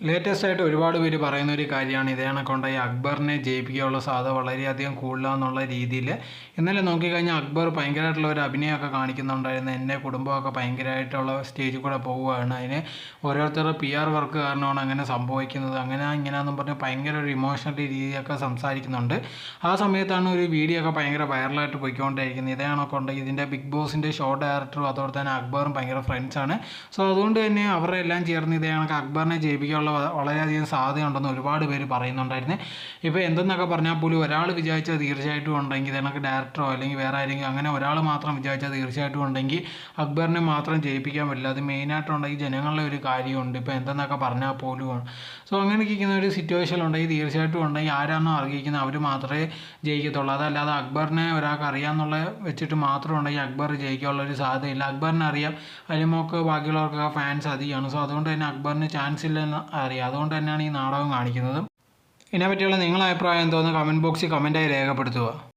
Latest ആയിട്ട് ഒരുപാട് പേര് പറയുന്ന ഒരു കാര്യമാണ്. ഇതേ കണക്കൊണ്ട് ഈ അക്ബറിനെ ജയിപ്പിക്കാനുള്ള സാധ്യത വളരെയധികം കൂടുതലാന്നുള്ള രീതിയിൽ ഇന്നലെ നോക്കിക്കഴിഞ്ഞാൽ അക്ബർ ഭയങ്കരമായിട്ടുള്ള ഒരു അഭിനയമൊക്കെ കാണിക്കുന്നുണ്ടായിരുന്നു. എന്റെ കുടുംബമൊക്കെ ഭയങ്കരമായിട്ടുള്ള സ്റ്റേജിൽ കൂടെ പോവുകയാണ്. അതിന് ഓരോരുത്തരുടെ പി ആർ വർക്ക് കാരണമാണ് അങ്ങനെ സംഭവിക്കുന്നത്. അങ്ങനെ ഇങ്ങനെയെന്നും പറഞ്ഞ് ഭയങ്കര ഒരു ഇമോഷണൽ രീതിയൊക്കെ സംസാരിക്കുന്നുണ്ട്. ആ സമയത്താണ് ഒരു വീഡിയോ ഒക്കെ ഭയങ്കര വൈറലായിട്ട് പോയിക്കൊണ്ടിരിക്കുന്നത് ഇതേ കണക്കൊണ്ട് ഇതിന്റെ ബിഗ് ബോസിന്റെ ഷോ ഡയറക്ടറും അതോടെ തന്നെ അക്ബറും ഭയങ്കര ഫ്രണ്ട്സാണ് സോ അതുകൊണ്ട് തന്നെ അവരുടെ എല്ലാം ചേർന്ന് ഇതേ കണക്ക് അക്ബറിനെ ജയിപ്പിക്കാനുള്ള വ- വളരെയധികം സാധ്യതയുണ്ടെന്ന് ഒരുപാട് പേര് പറയുന്നുണ്ടായിരുന്നു. ഇപ്പോൾ എന്തെന്നൊക്കെ പറഞ്ഞാൽ പോലും ഒരാൾ വിചാരിച്ചാൽ തീർച്ചയായിട്ടും ഉണ്ടെങ്കിൽ ഇതിനൊക്കെ ഡയറക്ടറോ അല്ലെങ്കിൽ വേറെ ആരെങ്കിലും അങ്ങനെ ഒരാൾ മാത്രം വിചാരിച്ചാൽ തീർച്ചയായിട്ടും ഉണ്ടെങ്കിൽ അക്ബറിനെ മാത്രം ജയിപ്പിക്കാൻ പറ്റില്ല. അത് മെയിനായിട്ടുണ്ടെങ്കിൽ ജനങ്ങളുടെ ഒരു കാര്യമുണ്ട്. ഇപ്പോൾ എന്തെന്നൊക്കെ പറഞ്ഞാൽ പോലും സോ അങ്ങനെ ഇരിക്കുന്ന ഒരു സിറ്റുവേഷൻ ഉണ്ടെങ്കിൽ തീർച്ചയായിട്ടും ഉണ്ടെങ്കിൽ ആരാണോ അർഹിക്കുന്നത് അവർ മാത്രമേ ജയിക്കത്തുള്ളൂ. അതല്ലാതെ അക്ബറിനെ ഒരാൾക്ക് അറിയാമെന്നുള്ള വെച്ചിട്ട് മാത്രം ഉണ്ടെങ്കിൽ അക്ബർ ജയിക്കാനുള്ള ഒരു സാധ്യതയില്ല. അക്ബറിനെ അറിയാം അലിമോക്ക് ബാക്കിയുള്ളവർക്കൊക്കെ ഫാൻസ് അധികമാണ്. സോ അതുകൊണ്ട് തന്നെ അക്ബറിന് ചാൻസ് ഇല്ലെന്ന് അറിയാം. അതുകൊണ്ട് തന്നെയാണ് ഈ നാടകം കാണിക്കുന്നത്. ഇതിനെപ്പറ്റിയുള്ള നിങ്ങളുടെ അഭിപ്രായം എന്തോന്ന് കമന്റ് ബോക്സിൽ കമന്റായി രേഖപ്പെടുത്തുക.